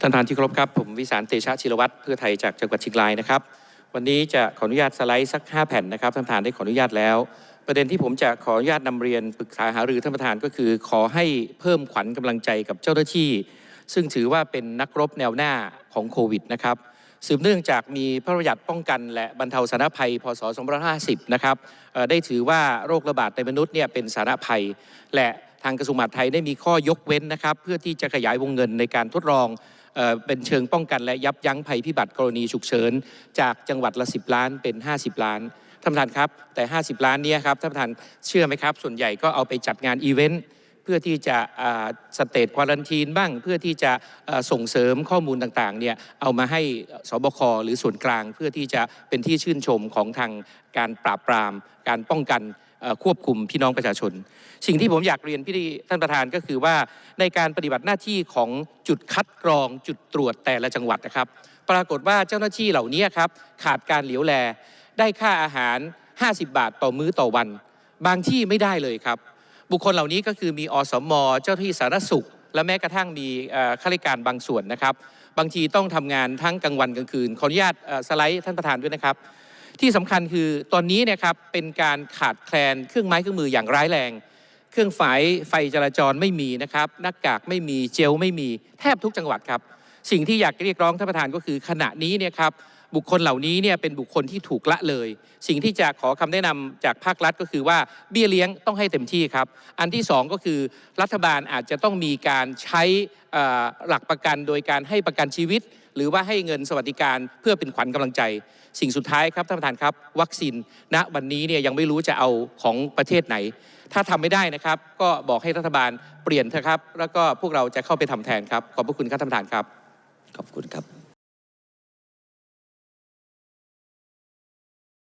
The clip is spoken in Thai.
ท่านประธานที่เคารพครับผมวิสารเตชะชิรวัตรเพื่อไทยจากจังหวัดเชียงรายนะครับ วันนี้จะขออนุญาตสไลด์สัก 5 แผ่นนะครับท่านประธานได้ขออนุญาตแล้ว ประเด็นที่ผมจะขออนุญาตนำเรียนปรึกษาหารือท่านประธานก็คือ ขอให้เพิ่มขวัญกำลังใจกับเจ้าหน้าที่ ซึ่งถือว่าเป็นนักรบแนวหน้าของโควิดนะครับสืบเนื่องจากมีพระราชบัญญัติป้องกันและบรรเทาสาธารณภัย พศ 2550 นะครับได้ถือว่าโรคระบาดในมนุษย์เนี่ยเป็นสาธารณภัย และทางกระทรวงมหาดไทยได้มีข้อยกเว้นนะครับ เพื่อที่จะขยายวงเงินในการทดลอง เป็นเชิงป้องกันและยับยั้งภัยพิบัติกรณีฉุกเฉินจากจังหวัดละ 10 ล้านเป็น 50 ล้านท่านประธานครับแต่ 50 ล้านนี้ครับท่านประธานเชื่อไหมครับ ส่วนใหญ่ก็เอาไปจัดงานอีเวนต์เพื่อที่จะสเตทควอลันทีนบ้าง เพื่อที่จะส่งเสริมข้อมูลต่างๆเนี่ยเอามาให้สบคหรือส่วนกลาง เพื่อที่จะเป็นที่ชื่นชมของทางการปราบปราม การป้องกัน ควบคุมพี่น้องประชาชน สิ่งที่ผมอยากเรียนพี่ท่านประธานก็คือว่าในการปฏิบัติหน้าที่ของจุดคัดกรองจุดตรวจแต่ละจังหวัดนะครับ ปรากฏว่าเจ้าหน้าที่เหล่านี้ครับขาดการเหลียวแล ได้ค่าอาหาร 50 บาทต่อมื้อต่อวัน บางที่ไม่ได้เลยครับ บุคคลเหล่านี้ก็คือมีอสมเจ้าที่สาธารณสุข และแม้กระทั่งมีข้าราชการบางส่วนนะครับ บางทีต้องทำงานทั้งกลางวันกลางคืนขออนุญาตสไลด์ท่านประธานด้วยนะครับ ที่สำคัญคือตอนนี้เนะครับเป็นการขาดแคลนเครื่องไม้เครื่องมืออย่างร้ายแรง เครื่องฝายไฟจราจรไม่มีนะครับหน้ากากไม่มีเจลไม่มีแทบทุกจังหวัดครับ สิ่งที่อยากเรียกร้องท่านประธานก็คือขณะนี้เนี่ยครับ บุคคลเหล่านี้เนี่ยเป็นบุคคลที่ถูกละเลย สิ่งที่จะขอคำแนะนำจากภาครัฐก็คือว่าเบี้ยเลี้ยงต้องให้เต็มที่ครับ อันที่สองก็คือรัฐบาลอาจจะต้องมีการใช้หลักประกันโดยการให้ประกันชีวิต หรือว่าให้เงินสวัสดิการเพื่อเป็นขวัญกำลังใจ สิ่งสุดท้ายครับท่านประธานครับ วัคซีนณวันนี้เนี่ยยังไม่รู้จะเอาของประเทศไหน ถ้าทำไม่ได้นะครับ ก็บอกให้รัฐบาลเปลี่ยนเถอะครับ แล้วก็พวกเราจะเข้าไปทำแทนครับขอบพระคุณครับท่านประธานครับ ขอบคุณครับ